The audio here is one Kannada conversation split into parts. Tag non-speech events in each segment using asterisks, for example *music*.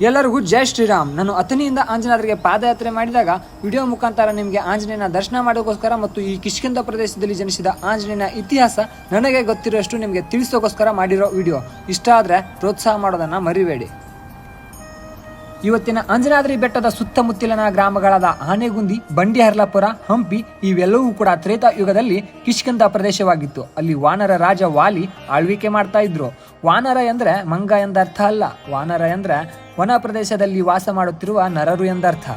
ಎಲ್ಲರಿಗೂ ಜೈ ಶ್ರೀರಾಮ್. ನಾನು ಅಥನಿಯಿಂದ ಆಂಜನಾದ್ರಿಗೆ ಪಾದಯಾತ್ರೆ ಮಾಡಿದಾಗ ವಿಡಿಯೋ ಮುಖಾಂತರ ನಿಮಗೆ ಆಂಜನೇಯನ ದರ್ಶನ ಮಾಡೋಕ್ಕೋಸ್ಕರ ಮತ್ತು ಈ ಕಿಷ್ಕಿಂದ ಪ್ರದೇಶದಲ್ಲಿ ಜನಿಸಿದ ಆಂಜನೇಯನ ಇತಿಹಾಸ ನನಗೆ ಗೊತ್ತಿರೋಷ್ಟು ನಿಮಗೆ ತಿಳಿಸೋಕ್ಕೋಸ್ಕರ ಮಾಡಿರೋ ವಿಡಿಯೋ. ಇಷ್ಟ ಆದರೆ ಪ್ರೋತ್ಸಾಹ ಮಾಡೋದನ್ನು ಮರಿಬೇಡಿ. ಇವತ್ತಿನ ಅಂಜನಾದ್ರಿ ಬೆಟ್ಟದ ಸುತ್ತಮುತ್ತಲಿನ ಗ್ರಾಮಗಳಾದ ಆನೆಗುಂದಿ, ಬಂಡಿಹರ್ಲಾಪುರ, ಹಂಪಿ ಇವೆಲ್ಲವೂ ಕೂಡ ತ್ರೇತಾ ಯುಗದಲ್ಲಿ ಕಿಷ್ಕಂದ ಪ್ರದೇಶವಾಗಿತ್ತು. ಅಲ್ಲಿ ವಾನರ ರಾಜ ವಾಲಿ ಆಳ್ವಿಕೆ ಮಾಡ್ತಾ ಇದ್ರು. ವಾನರ ಎಂದ್ರೆ ಮಂಗ ಎಂದರ್ಥ ಅಲ್ಲ. ವಾನರ ಎಂದ್ರೆ ವನ ಪ್ರದೇಶದಲ್ಲಿ ವಾಸ ಮಾಡುತ್ತಿರುವ ನರರು ಎಂದರ್ಥ.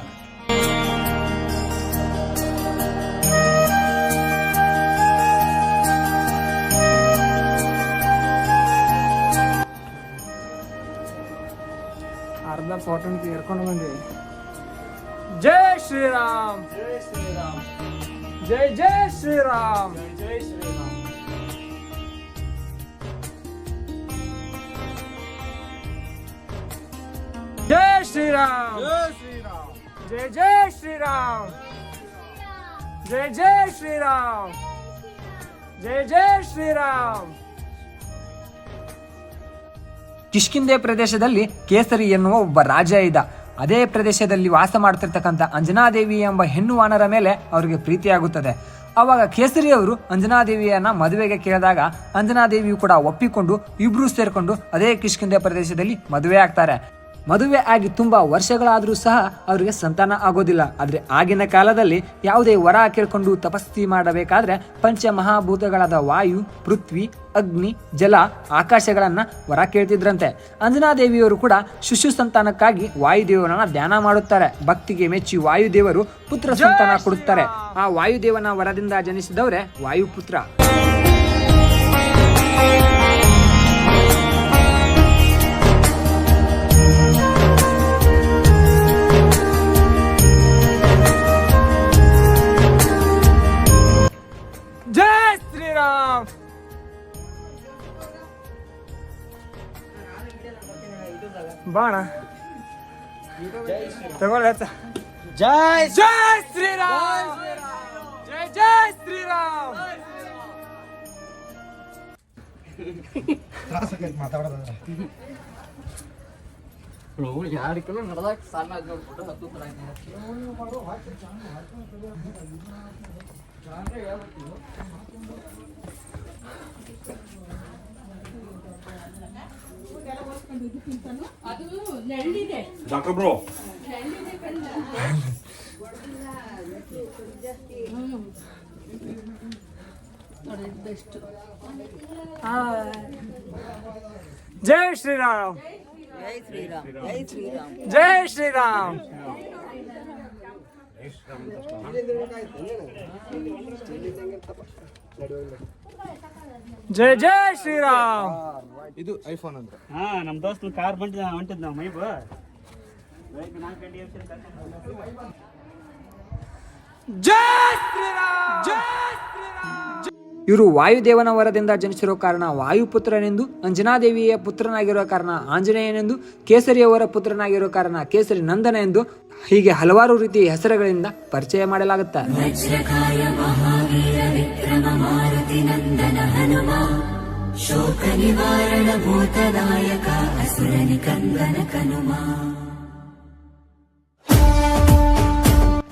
ಅರ್ಧ ಫೋಟೋ ತೀರ್ಕೊಂಡು ಬಂದಿ ಜೈ ಶ್ರೀರಾಮ್ ಜೈ ಶ್ರೀರಾಮ್ ಜೈ ಜೈ ಶ್ರೀರಾಮ್ ಜೈ ಶ್ರೀರಾಮ್ ಜೈ ಶ್ರೀರಾಮ್ ಜೈ ಜೈ ಶ್ರೀರಾಮ್ ಜೈ ಜೈ ಶ್ರೀರಾಮ್ ಜೈ ಜೈ ಶ್ರೀರಾಮ್ ಕಿಷ್ಕಿಂದೆ ಪ್ರದೇಶದಲ್ಲಿ ಕೇಸರಿ ಎನ್ನುವ ಒಬ್ಬ ರಾಜ ಇದ್ದ. ಅದೇ ಪ್ರದೇಶದಲ್ಲಿ ವಾಸ ಮಾಡ್ತಿರ್ತಕ್ಕಂಥ ಅಂಜನಾದೇವಿ ಎಂಬ ಹೆಣ್ಣು ವಾನರ ಮೇಲೆ ಅವರಿಗೆ ಪ್ರೀತಿಯಾಗುತ್ತದೆ. ಆವಾಗ ಕೇಸರಿ ಅವರು ಅಂಜನಾದೇವಿಯನ್ನ ಮದುವೆಗೆ ಕೇಳಿದಾಗ ಅಂಜನಾದೇವಿಯು ಕೂಡ ಒಪ್ಪಿಕೊಂಡು ಇಬ್ರು ಸೇರಿಕೊಂಡು ಅದೇ ಕಿಷ್ಕಿಂದೆ ಪ್ರದೇಶದಲ್ಲಿ ಮದುವೆ ಆಗ್ತಾರೆ. ಮದುವೆ ಆಗಿ ತುಂಬಾ ವರ್ಷಗಳಾದರೂ ಸಹ ಅವರಿಗೆ ಸಂತಾನ ಆಗೋದಿಲ್ಲ. ಆದರೆ ಆಗಿನ ಕಾಲದಲ್ಲಿ ಯಾವುದೇ ವರ ಕೇಳ್ಕೊಂಡು ತಪಸ್ಸಿ ಮಾಡಬೇಕಾದ್ರೆ ಪಂಚ ಮಹಾಭೂತಗಳಾದ ವಾಯು, ಪೃಥ್ವಿ, ಅಗ್ನಿ, ಜಲ, ಆಕಾಶಗಳನ್ನ ವರ ಕೇಳ್ತಿದ್ರಂತೆ. ಅಂಜನಾದೇವಿಯವರು ಕೂಡ ಶಿಶು ಸಂತಾನಕ್ಕಾಗಿ ವಾಯುದೇವರನ್ನ ಧ್ಯಾನ ಮಾಡುತ್ತಾರೆ. ಭಕ್ತಿಗೆ ಮೆಚ್ಚಿ ವಾಯುದೇವರು ಪುತ್ರ ಸಂತಾನ ಕೊಡುತ್ತಾರೆ. ಆ ವಾಯುದೇವನ ವರದಿಂದ ಜನಿಸಿದವರೇ ವಾಯುಪುತ್ರ. ಬಾಣ ತಗೊಳ್ಳ ಜೈ ಜೈ ಶ್ರೀರಾಮ್ ಜೈ ಜೈ ಶ್ರೀರಾಮ್ ಮಾತಾಡೋದಂದ್ರೆ ಎರಡು ಅದು ನೆಳ್ಳಿದೆ ಡಾಕ್ಟರ್ ಬ್ರೋ. ನೆಳ್ಳಿದೆ ಜೈ ಶ್ರೀರಾಮ್ ಜೈ ಶ್ರೀರಾಮ್. ಜೈ ಶ್ರೀರಾಮ್. ಜೈ ಶ್ರೀರಾಮ್. ಜೈ ಜೈ ಶ್ರೀರಾಮ್. ಇದು ಐಫೋನ್ ಅಂತ ಹಾ ನಮ್ ದೋಸ್ತ ಕಾರ್ ಬಂಟಿದ ಹೊಂಟಿದ್ ನಾವು ಮೈಬ. ಜೈ ಶ್ರೀರಾಮ್. ಜೈ ಇವರು ವಾಯುದೇವನ ವರದಿಂದ ಜನಿಸಿರೋ ಕಾರಣ ವಾಯುಪುತ್ರನೆಂದು ಅಂಜನಾದೇವಿಯ ಪುತ್ರನಾಗಿರೋ ಕಾರಣ ಆಂಜನೇಯನೆಂದು ಕೇಸರಿಯವರ ಪುತ್ರನಾಗಿರೋ ಕಾರಣ ಕೇಸರಿ ನಂದನ ಎಂದು ಹೀಗೆ ಹಲವಾರು ರೀತಿಯ ಹೆಸರುಗಳಿಂದ ಪರಿಚಯ ಮಾಡಲಾಗುತ್ತೆ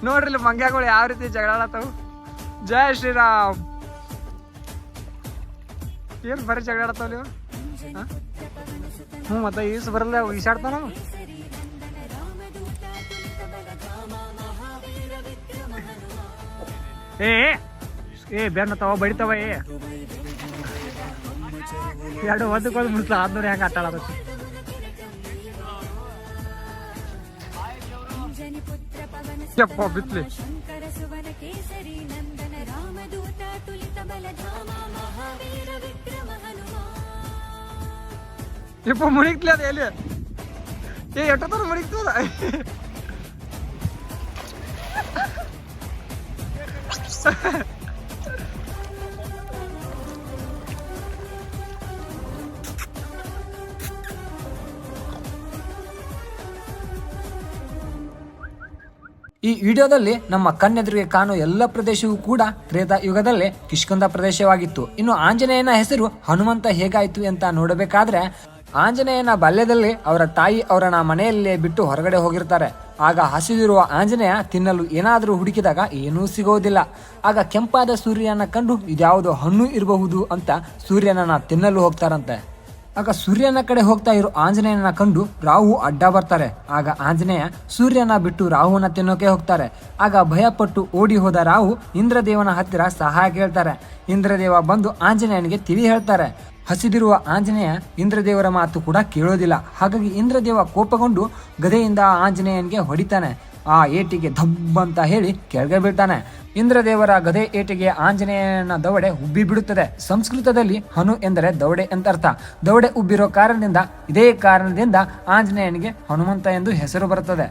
ನೋಡ್ರಿ ಮಂಗ್ಯಾಗಳು ಯಾವ ರೀತಿ ಜಗಳಾಡತ್ತವು ಜಯ ಶ್ರೀರಾಮ್. ಏನ್ ಬರೀ ಜಗಳ ಆಡತ್ತವ ನೀವು? ಹ್ಮ್, ಮತ್ತೆ ಈಸ್ ಬರಲ್ಲ ಈಸಾಡ್ತಾವ ನಾವು ಏ ಏ ಬೆನ್ನ ತವ ಬಡಿತಾವ ಏ. ಎರಡು ಒಂದಕ್ಕೊಂದು ಮುಡ್ಸ ಆದ್ನೂರು ಹೆಂಗೆ ಆಟ ಕೇಸರಿ ಯಪ್ಪ, ಬಿತ್ಲಿ. ಮಹಾದೂತ ತುಲಿತ ಬಲಧಾಮ ಮಹಾವೀರ ವಿಕ್ರಮ ಹನುಮ ಇಪ್ಪ ಎಲ್ಲಿ? ಏ ತರ Ha *laughs* ಈ ವಿಡಿಯೋದಲ್ಲಿ ನಮ್ಮ ಕಣ್ಣೆದುರಿಗೆ ಕಾಣುವ ಎಲ್ಲ ಪ್ರದೇಶವೂ ಕೂಡ ತ್ರೇತಾ ಯುಗದಲ್ಲೇ ಕಿಷ್ಕಂದ ಪ್ರದೇಶವಾಗಿತ್ತು. ಇನ್ನು ಆಂಜನೇಯನ ಹೆಸರು ಹನುಮಂತ ಹೇಗಾಯಿತು ಅಂತ ನೋಡಬೇಕಾದ್ರೆ, ಆಂಜನೇಯನ ಬಾಲ್ಯದಲ್ಲಿ ಅವರ ತಾಯಿ ಅವರನ್ನ ಮನೆಯಲ್ಲೇ ಬಿಟ್ಟು ಹೊರಗಡೆ ಹೋಗಿರ್ತಾರೆ. ಆಗ ಹಸಿದಿರುವ ಆಂಜನೇಯ ತಿನ್ನಲು ಏನಾದರೂ ಹುಡುಕಿದಾಗ ಏನೂ ಸಿಗೋದಿಲ್ಲ. ಆಗ ಕೆಂಪಾದ ಸೂರ್ಯನ ಕಂಡು ಇದ್ಯಾವುದೋ ಹಣ್ಣು ಇರಬಹುದು ಅಂತ ಸೂರ್ಯನನ್ನ ತಿನ್ನಲು ಹೋಗ್ತಾರಂತೆ. ಆಗ ಸೂರ್ಯನ ಕಡೆ ಹೋಗ್ತಾ ಇರೋ ಆಂಜನೇಯನ ಕಂಡು ರಾಹು ಅಡ್ಡ ಬರ್ತಾರೆ. ಆಗ ಆಂಜನೇಯ ಸೂರ್ಯನ ಬಿಟ್ಟು ರಾಹುವನ್ನ ತಿನ್ನೋಕೆ ಹೋಗ್ತಾರೆ. ಆಗ ಭಯಪಟ್ಟು ಓಡಿ ಹೋದ ರಾಹು ಇಂದ್ರದೇವನ ಹತ್ತಿರ ಸಹಾಯ ಕೇಳ್ತಾರೆ. ಇಂದ್ರದೇವ ಬಂದು ಆಂಜನೇಯನಿಗೆ ತಿಳಿ ಹೇಳ್ತಾರೆ. ಹಸಿದಿರುವ ಆಂಜನೇಯ ಇಂದ್ರದೇವರ ಮಾತು ಕೂಡ ಕೇಳೋದಿಲ್ಲ. ಹಾಗಾಗಿ ಇಂದ್ರದೇವ ಕೋಪಗೊಂಡು ಗದೆಯಿಂದ ಆಂಜನೇಯನಿಗೆ ಹೊಡಿತಾನೆ. ಆ ಏಟಿಗೆ ಧಬ್ ಅಂತ ಹೇಳಿ ಕೆಳಗೆ ಬೀಳ್ತಾನೆ. ಇಂದ್ರದೇವರ ಗದೆ ಏಟಿಗೆ ಆಂಜನೇಯನ ದವಡೆ ಉಬ್ಬಿ ಬಿಡುತ್ತದೆ. ಸಂಸ್ಕೃತದಲ್ಲಿ ಹನು ಎಂದರೆ ದವಡೆ ಅಂತ ಅರ್ಥ. ದವಡೆ ಉಬ್ಬಿರೋ ಕಾರಣದಿಂದ, ಇದೇ ಕಾರಣದಿಂದ ಆಂಜನೇಯನಿಗೆ ಹನುಮಂತ ಎಂದು ಹೆಸರು ಬರುತ್ತದೆ.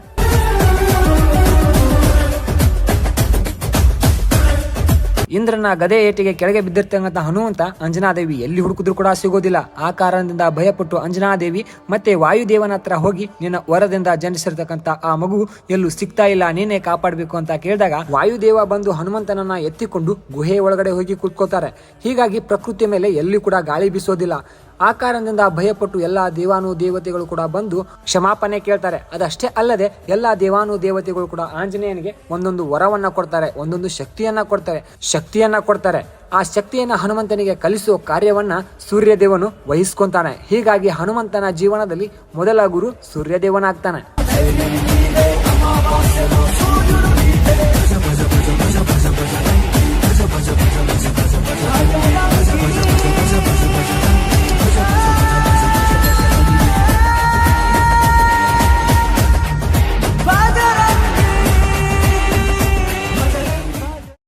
ಇಂದ್ರನ ಗದೆ ಏಟಿಗೆ ಕೆಳಗೆ ಬಿದ್ದಿರ್ತಕ್ಕಂಥ ಹನುಮಂತ ಅಂಜನಾದೇವಿ ಎಲ್ಲಿ ಹುಡುಕಿದ್ರು ಕೂಡ ಸಿಗೋದಿಲ್ಲ. ಆ ಕಾರಣದಿಂದ ಭಯಪಟ್ಟು ಅಂಜನಾದೇವಿ ಮತ್ತೆ ವಾಯುದೇವನ ಹತ್ರ ಹೋಗಿ ನಿನ್ನ ವರದಿಂದ ಜನಿಸಿರ್ತಕ್ಕಂಥ ಆ ಮಗು ಎಲ್ಲೂ ಸಿಗ್ತಾ ಇಲ್ಲ, ನೀನೇ ಕಾಪಾಡಬೇಕು ಅಂತ ಕೇಳಿದಾಗ ವಾಯುದೇವ ಬಂದು ಹನುಮಂತನನ್ನ ಎತ್ತಿಕೊಂಡು ಗುಹೆ ಒಳಗಡೆ ಹೋಗಿ ಕೂತ್ಕೋತಾರೆ. ಹೀಗಾಗಿ ಪ್ರಕೃತಿಯ ಮೇಲೆ ಎಲ್ಲಿ ಕೂಡ ಗಾಳಿ ಬೀಸೋದಿಲ್ಲ. ಆ ಕಾರಣದಿಂದ ಭಯಪಟ್ಟು ಎಲ್ಲಾ ದೇವಾನು ದೇವತೆಗಳು ಕೂಡ ಬಂದು ಕ್ಷಮಾಪಣೆ ಕೇಳ್ತಾರೆ. ಅದಷ್ಟೇ ಅಲ್ಲದೆ ಎಲ್ಲಾ ದೇವಾನು ದೇವತೆಗಳು ಕೂಡ ಆಂಜನೇಯನಿಗೆ ಒಂದೊಂದು ವರವನ್ನ ಕೊಡ್ತಾರೆ, ಒಂದೊಂದು ಶಕ್ತಿಯನ್ನ ಕೊಡ್ತಾರೆ ಶಕ್ತಿಯನ್ನ ಕೊಡ್ತಾರೆ. ಆ ಶಕ್ತಿಯನ್ನ ಹನುಮಂತನಿಗೆ ಕಲಿಸುವ ಕಾರ್ಯವನ್ನ ಸೂರ್ಯದೇವನು ವಹಿಸ್ಕೊಂತಾನೆ. ಹೀಗಾಗಿ ಹನುಮಂತನ ಜೀವನದಲ್ಲಿ ಮೊದಲ ಗುರು ಸೂರ್ಯದೇವನಾಗ್ತಾನೆ.